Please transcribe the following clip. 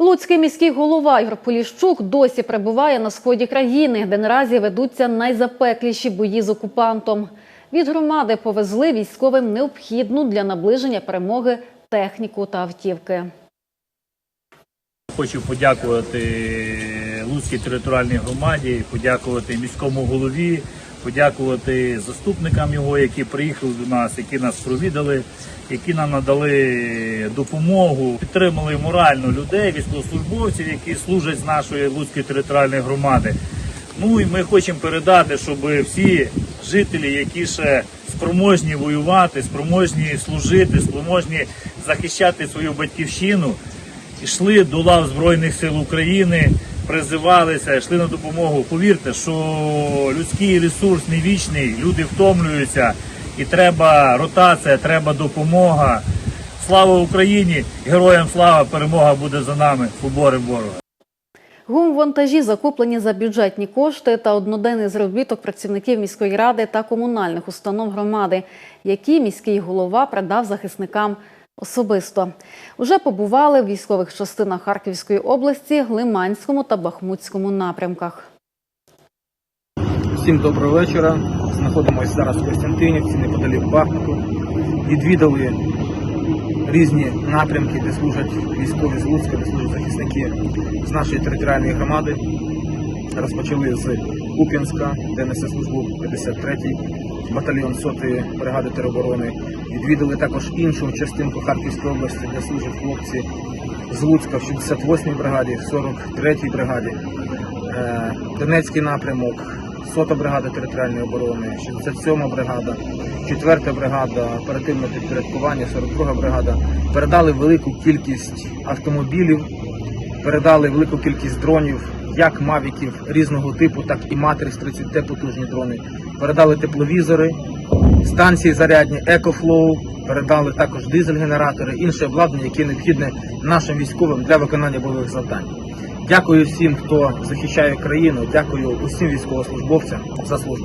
Луцький міський голова Ігор Поліщук досі перебуває на сході країни, де наразі ведуться найзапекліші бої з окупантом. Від громади повезли військовим необхідну для наближення перемоги техніку та автівки. Хочу подякувати Луцькій територіальній громаді, подякувати міському голові, подякувати заступникам його, які приїхали до нас, які нас провідали, які нам надали допомогу, підтримали морально людей, військовослужбовців, які служать з нашої Луцької територіальної громади. Ну і ми хочемо передати, щоб всі жителі, які ще спроможні воювати, спроможні служити, спроможні захищати свою батьківщину, йшли до лав Збройних сил України, призивалися, йшли на допомогу. Повірте, що людський ресурс не вічний, люди втомлюються, і треба ротація, треба допомога. Слава Україні! Героям слава! Перемога буде за нами! Поборем ворога! Гумвантажі закуплені за бюджетні кошти та одноденний заробіток працівників міської ради та комунальних установ громади, які міський голова передав захисникам особисто. Уже побували в військових частинах Харківської області, Лиманському та Бахмутському напрямках. Всім доброго вечора. Знаходимося зараз в Костянтинівці, неподалік Бахмуту. Відвідали різні напрямки, де служать військові з Луцька, де служать захисники з нашої територіальної громади. Розпочали з Куп'янська, де несе службу 53-й батальйон 100-ї бригади тероборони. Відвідали також іншу частинку Харківської області, де служать хлопці з Луцька в 68-й бригаді, в 43-й бригаді. Е, Донецький напрямок, 100-та бригада територіальної оборони, 67-ма бригада, 4-та бригада, оперативне підпорядкування, 42-га бригада. Передали велику кількість автомобілів, передали велику кількість дронів, як мавіків різного типу, так і матрикс 30Т потужні дрони. Передали тепловізори, станції зарядні, екофлоу, передали також дизель-генератори, інше обладнання, яке необхідне нашим військовим для виконання бойових завдань. Дякую всім, хто захищає країну. Дякую усім військовослужбовцям за службу.